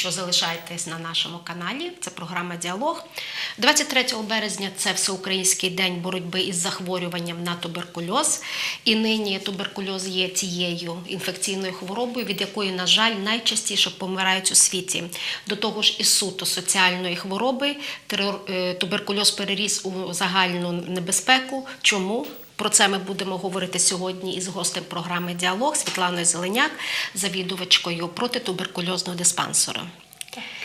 що залишаєтесь на нашому каналі. Це програма Діалог. 23 березня це Всеукраїнський день боротьби із захворюванням на туберкульоз. І нині туберкульоз є тією інфекційною хворобою, від якої, на жаль, найчастіше помирають у світі. До того ж, із суто соціальної хвороби е, туберкульоз переріс у загальну небезпеку. Чому? Про це ми будемо говорити сьогодні із гостем програми Діалог Світланою Зеленяк, завідувачкою протитуберкульозного диспансеру.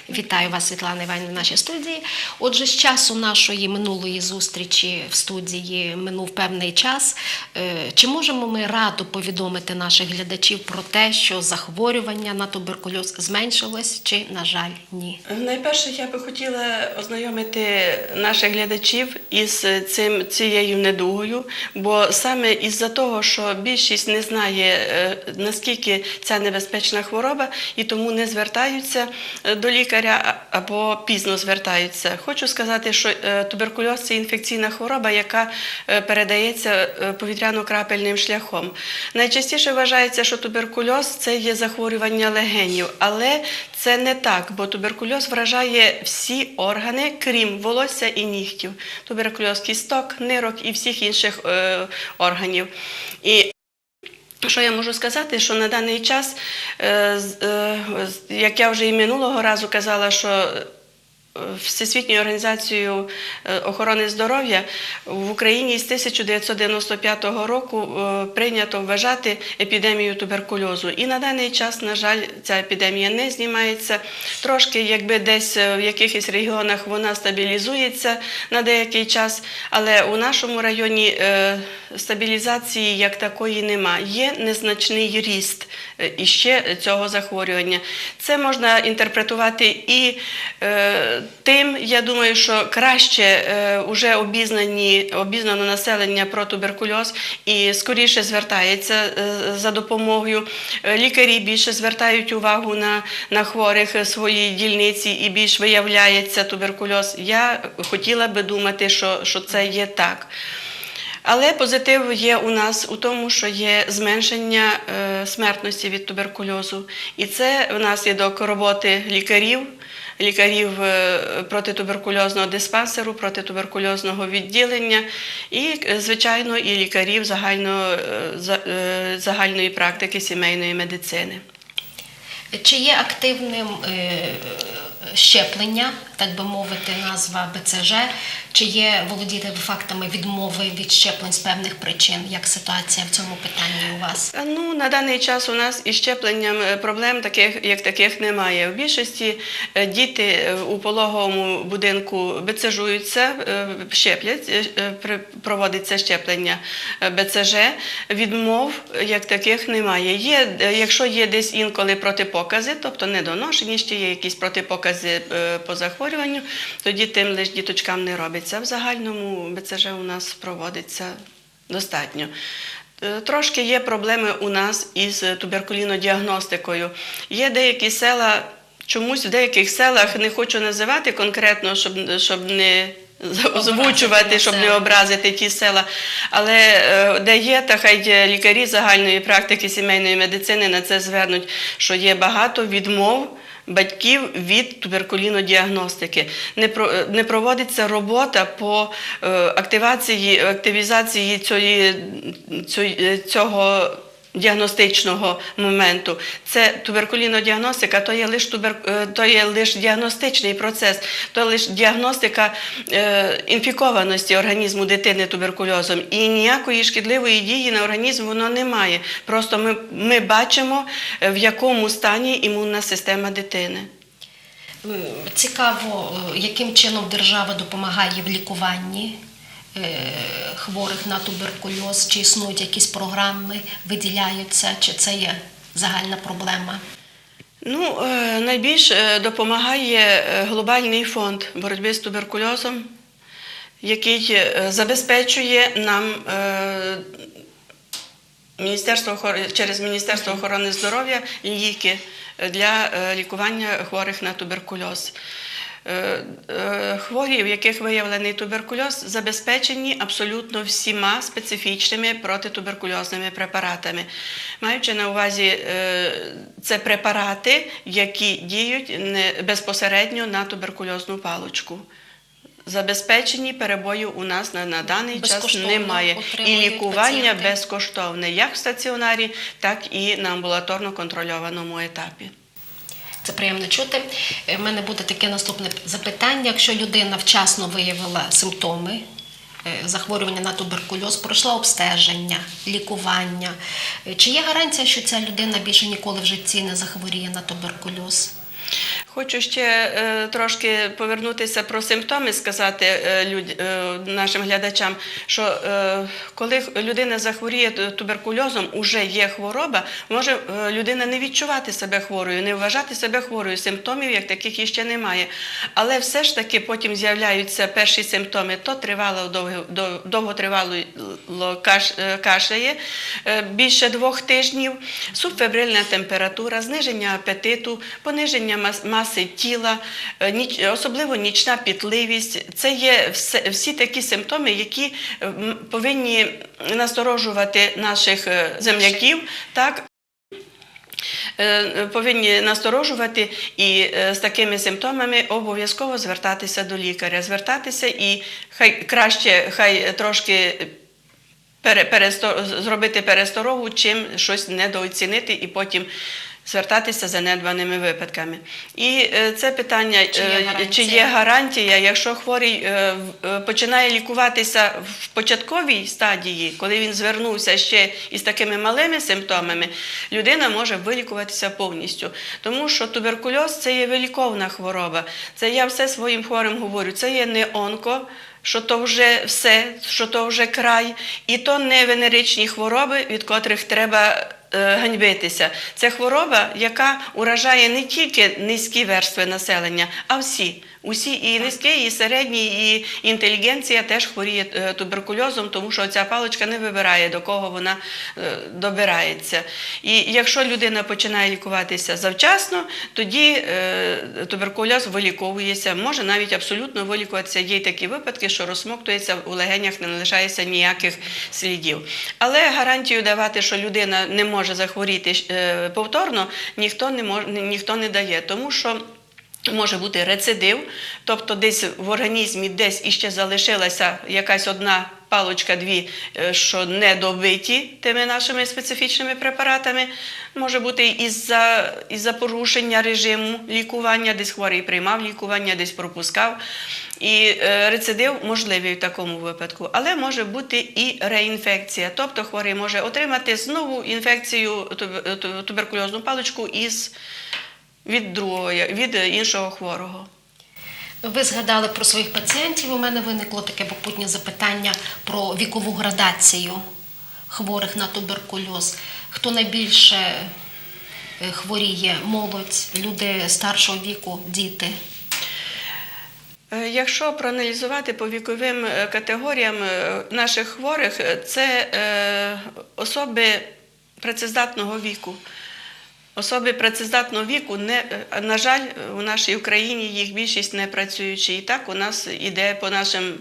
Вітаю вас, Світлана Іванівна, в нашій студії. Отже, з часу нашої минулої зустрічі в студії минув певний час. Е, Чи можемо ми радо повідомити наших глядачів про те, що захворювання на туберкульоз зменшилось, чи, на жаль, ні? Найперше, я би хотіла ознайомити наших глядачів із цим цією недугою, бо саме із-за того, що більшість не знає е, наскільки ця небезпечна хвороба, і тому не звертаються е, до лікаря а- або пізно звертаються. Хочу сказати, що е, туберкульоз це інфекційна хвороба, яка е, передається е, повітряно-крапельним шляхом. Найчастіше вважається, що туберкульоз це є захворювання легенів, але це не так, бо туберкульоз вражає всі органи, крім волосся і нігтів. Туберкульоз кісток, нирок і всіх інших органів. Що я можу сказати, що на даний час, е, е, як я вже і минулого разу казала, що Всесвітньою організацією е, охорони здоров'я в Україні з 1995 року е, прийнято вважати епідемію туберкульозу. І на даний час, на жаль, ця епідемія не знімається. Трошки, якби десь е, в якихось регіонах вона стабілізується на деякий час, але у нашому районі стабілізації як такої нема. Є незначний ріст іще цього захворювання. Це можна інтерпретувати і тим, я думаю, що краще е, уже обізнані, обізнано населення про туберкульоз і скоріше звертається е, за допомогою. Е, Лікарі більше звертають увагу на, на хворих е, своїй дільниці і більш виявляється туберкульоз. Я хотіла би думати, що, що це є так. Але позитив є у нас у тому, що є зменшення е, смертності від туберкульозу. І це внаслідок роботи лікарів, лікарів е, протитуберкульозного диспансеру, протитуберкульозного відділення і, е, звичайно, і лікарів загально, е, за- загальної практики сімейної медицини. Чи є активним щеплення, так би мовити, назва БЦЖ? Чи є володіти фактами відмови від щеплень з певних причин? Як ситуація в цьому питанні у вас? Ну, на даний час у нас із щепленням е, проблем таких, як таких немає. В більшості е, діти е, у пологовому будинку бецежуються, е, щеплять, е, е, проводиться щеплення е, БЦЖ. Відмов е, як таких немає. Є, е, якщо є десь інколи протипокази, тобто недоношені, ще є якісь протипокази е, по захворюванню, тоді тим лише діточкам не робиться. В загальному БЦЖ у нас проводиться достатньо. Е, Трошки є проблеми у нас із туберкулінодіагностикою. Є деякі села, чомусь в деяких селах не хочу називати конкретно, щоб, щоб не озвучувати, щоб не образити ті села. Але е, де є, та хай лікарі загальної практики сімейної медицини на це звернуть, що є багато відмов. Батьків від туберкулінодіагностики. Не про е, не проводиться робота по е, активації активізації цієї, цієї- цього діагностичного моменту. Це туберкулінодіагностика, то є лише тубер, е, то є лише діагностичний процес, то лише діагностика е, інфікованості організму дитини туберкульозом. І ніякої шкідливої дії на організм воно не має. Просто ми, ми бачимо, е, в якому стані імунна система дитини. Цікаво, е, яким чином держава допомагає в лікуванні хворих на туберкульоз, чи існують якісь програми, виділяються, чи це є загальна проблема? Ну, е, найбільш е, допомагає е, глобальний фонд боротьби з туберкульозом, який е, забезпечує нам е, Міністерство через Міністерство охорони здоров'я ліки для е, лікування хворих на туберкульоз. Е, е, хворі, в яких виявлений туберкульоз, забезпечені абсолютно всіма специфічними протитуберкульозними препаратами. Маючи на увазі, е, це препарати, які діють безпосередньо на туберкульозну паличку. Забезпечені перебою у нас на, на даний час немає. І лікування пацієнти. безкоштовне як в стаціонарі, так і на амбулаторно контрольованому етапі. Це приємно чути. У мене буде таке наступне запитання. Якщо людина вчасно виявила симптоми е, захворювання на туберкульоз, пройшла обстеження, лікування, е, чи є гарантія, що ця людина більше ніколи в житті не захворіє на туберкульоз? Хочу ще е, трошки повернутися про симптоми, сказати е, е, нашим глядачам, що коли людина захворіє туберкульозом, уже є хвороба, може людина не відчувати себе хворою, не вважати себе хворою. Симптомів як таких іще немає. Але все ж таки потім з'являються перші симптоми, то тривало довготривало каш, кашляє більше двох тижнів, субфебрильна температура, зниження апетиту, пониження мас- маси тіла, е, особливо нічна пітливість. Це є всі такі симптоми, які повинні насторожувати наших е, земляків. Так, Е, повинні насторожувати і з такими симптомами обов'язково звертатися до лікаря. Звертатися і хай краще, хай трошки пере, пересто- зробити пересторогу, чим щось недооцінити і потім звертатися за недбаними випадками. І е, це питання, Чи є е, гарантія? чи є гарантія, якщо хворий е, починає лікуватися в початковій стадії, коли він звернувся ще із такими малими симптомами, людина може вилікуватися повністю. Тому що туберкульоз це є виліковна хвороба. Це я все своїм хворим говорю. Це є не онко. Що то вже все, що то вже край, і то не венеричні хвороби, від котрих треба ганьбитися. Це хвороба, яка уражає не тільки низькі верстви населення, а всі. Усі і низькі, і середні, і інтелігенція теж хворіє е, туберкульозом, тому що ця паличка не вибирає, до кого вона е, добирається. І якщо людина починає лікуватися завчасно, тоді е, туберкульоз виліковується, може навіть абсолютно вилікуватися. Є такі випадки, що розсмоктується у легенях, не лишається ніяких слідів. Але гарантію давати, що людина не може захворіти повторно, ніхто не може, ніхто не дає, тому що. Може бути рецидив, тобто десь в організмі десь іще залишилася якась одна палочка-дві, е, що не добиті тими нашими специфічними препаратами. Може бути із-за із порушення режиму лікування, десь хворий приймав лікування, десь пропускав. І е, рецидив можливий в такому випадку, але може бути і реінфекція. Тобто хворий може отримати знову інфекцію туберкульозну паличку із від другого, від іншого хворого. Ви згадали про своїх пацієнтів. У мене виникло таке попутнє запитання про вікову градацію хворих на туберкульоз. Хто найбільше е, хворіє? Молодь, люди старшого віку, діти. Е, Якщо проаналізувати по віковим е, категоріям наших хворих, це особи працездатного віку. Особи працездатного віку, не, е, на жаль, у нашій Україні їх більшість не працюючі. І так у нас іде по нашим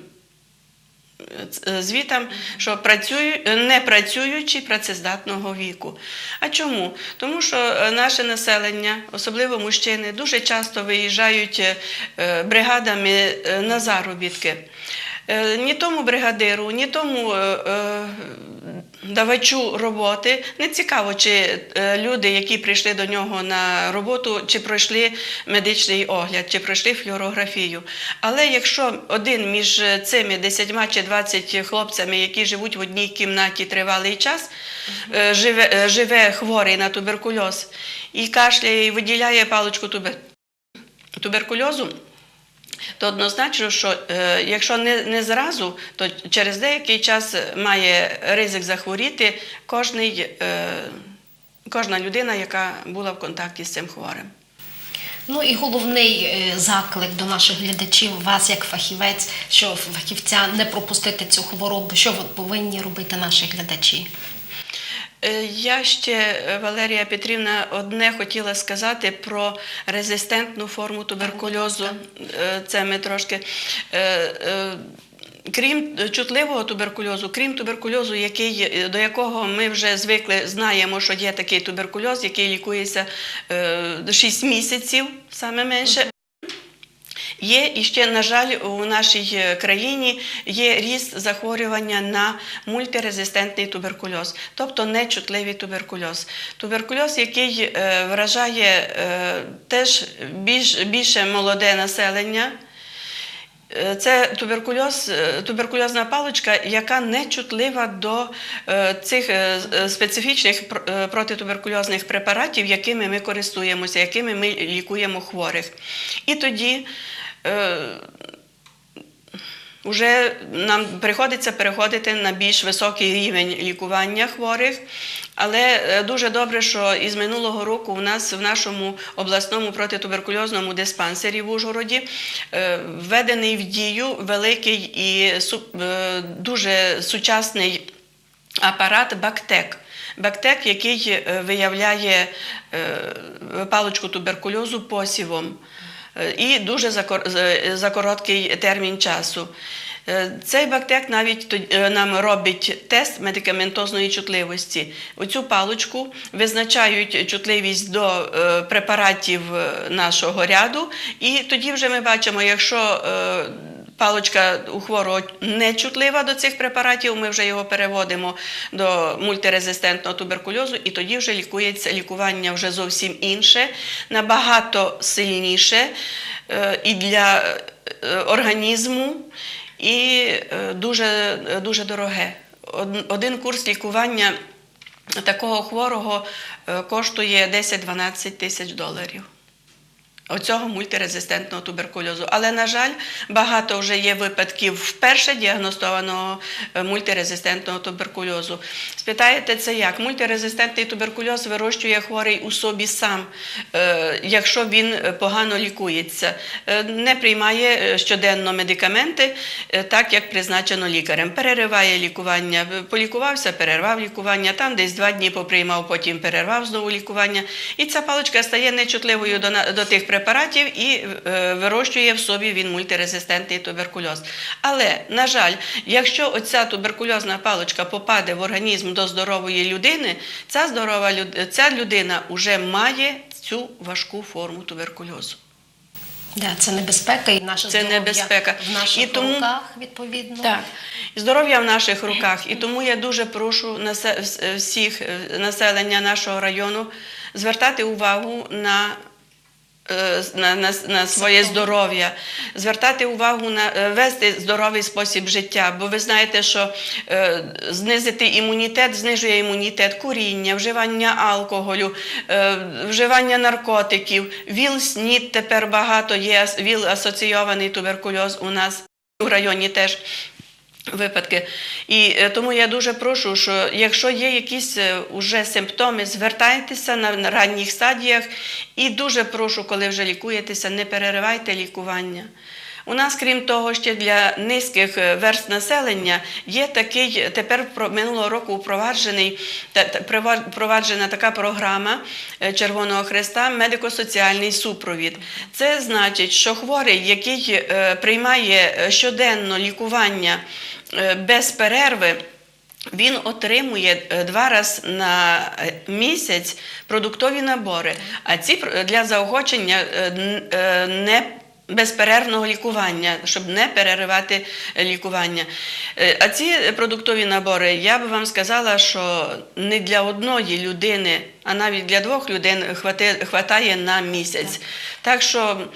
е, звітам, що працюю, не працюючі працездатного віку. А чому? Тому що е, наше населення, особливо мужчини, дуже часто виїжджають е, е, бригадами е, на заробітки. Е, Ні тому бригадиру, ні тому е, е, давачу роботи не цікаво, чи е, люди, які прийшли до нього на роботу, чи пройшли медичний огляд, чи пройшли флюорографію. Але якщо один між цими 10 чи 20 хлопцями, які живуть в одній кімнаті тривалий час, е, живе, е, живе хворий на туберкульоз і кашляє і виділяє паличку тубер- туберкульозу, то однозначно, що е, якщо не, не зразу, то через деякий час має ризик захворіти кожний, е, кожна людина, яка була в контакті з цим хворим. Ну і головний е, заклик до наших глядачів, вас як фахівець, що фахівця не пропустити цю хворобу. Що ви повинні робити наші глядачі? Е, Я ще, е, Валерія Петрівна, одне хотіла сказати про резистентну форму туберкульозу. Е, Це ми трошки. Крім чутливого туберкульозу, крім туберкульозу, який, до якого ми вже звикли, знаємо, що є такий туберкульоз, який лікується е, 6 місяців, саме менше. Є і ще, на жаль, у нашій е, країні є ріст захворювання на мультирезистентний туберкульоз, тобто нечутливий туберкульоз. Туберкульоз, який е, вражає е, теж більш, більше молоде населення. Це туберкульоз, туберкульозна паличка, яка не чутлива до цих специфічних протитуберкульозних препаратів, якими ми користуємося, якими ми лікуємо хворих. І тоді е, вже нам приходиться переходити на більш високий рівень лікування хворих. Але е, дуже добре, що із минулого року у нас в нашому обласному протитуберкульозному диспансері в Ужгороді е, введений в дію великий і е, дуже сучасний апарат Бактек. Бактек, який е, виявляє е, паличку туберкульозу посівом е, і дуже за, за короткий термін часу. Е, Цей бактек навіть е, нам робить тест медикаментозної чутливості. Оцю паличку визначають чутливість до е, препаратів е, нашого ряду, і тоді вже ми бачимо, якщо паличка у хворого не чутлива до цих препаратів, ми вже його переводимо до мультирезистентного туберкульозу, і тоді вже лікується лікування вже зовсім інше, набагато сильніше е, і для е, організму, і е, дуже, дуже дороге. Один курс лікування такого хворого коштує 10-12 тисяч доларів. Оцього мультирезистентного туберкульозу. Але, на жаль, багато вже є випадків вперше діагностованого е, мультирезистентного туберкульозу. Спитаєте, це як? Мультирезистентний туберкульоз вирощує хворий у собі сам, е, якщо він е, погано лікується. Не приймає щоденно медикаменти, так як призначено лікарем. Перериває лікування. Полікувався, перервав лікування, там десь два дні поприймав, потім перервав знову лікування. І ця паличка стає нечутливою до тих препаратів і е, вирощує в собі він мультирезистентний туберкульоз. Але, на жаль, якщо оця туберкульозна паличка попаде в організм до здорової людини, ця здорова ця людина вже має цю важку форму туберкульозу. Да, це небезпека і наше Це здоров'я небезпека. в наших І тому- руках, відповідно. Так, здоров'я в наших руках. І тому я дуже прошу всіх е, населення нашого району звертати увагу на. Е, На, на, на своє здоров'я, звертати увагу на е, вести здоровий спосіб життя, бо ви знаєте, що е, знизити імунітет знижує імунітет, куріння, вживання алкоголю, е, вживання наркотиків, віл снід тепер багато є, віл асоційований туберкульоз у нас у районі теж випадки. І е, тому я дуже прошу, що якщо є якісь е, уже симптоми, звертайтеся на, ранніх стадіях і дуже прошу, коли вже лікуєтеся, не переривайте лікування. У нас, крім того, ще для низьких е, верст населення є такий тепер минулого року впроваджений впроваджена така програма Червоного Хреста медико-соціальний супровід. Це значить, що хворий, який приймає щоденно лікування без перерви. Він отримує е, два рази на е, місяць продуктові набори, а ці для заохочення е, е, не безперервного лікування, щоб не переривати е, лікування. Е, А ці продуктові набори, я би вам сказала, що не для одної людини, а навіть для двох людей хватає на місяць. Так що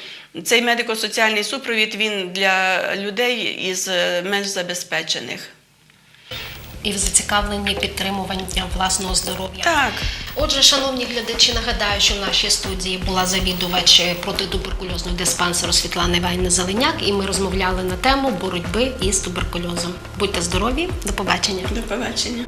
цей медико-соціальний супровід він для людей із е, менш забезпечених. І в зацікавленні підтримування власного здоров'я. Так. Отже, шановні глядачі, нагадаю, що в нашій студії була завідувач протитуберкульозного диспансеру Світлана Іванівна Зеленяк, і ми розмовляли на тему боротьби із туберкульозом. Будьте здорові, до побачення. До побачення.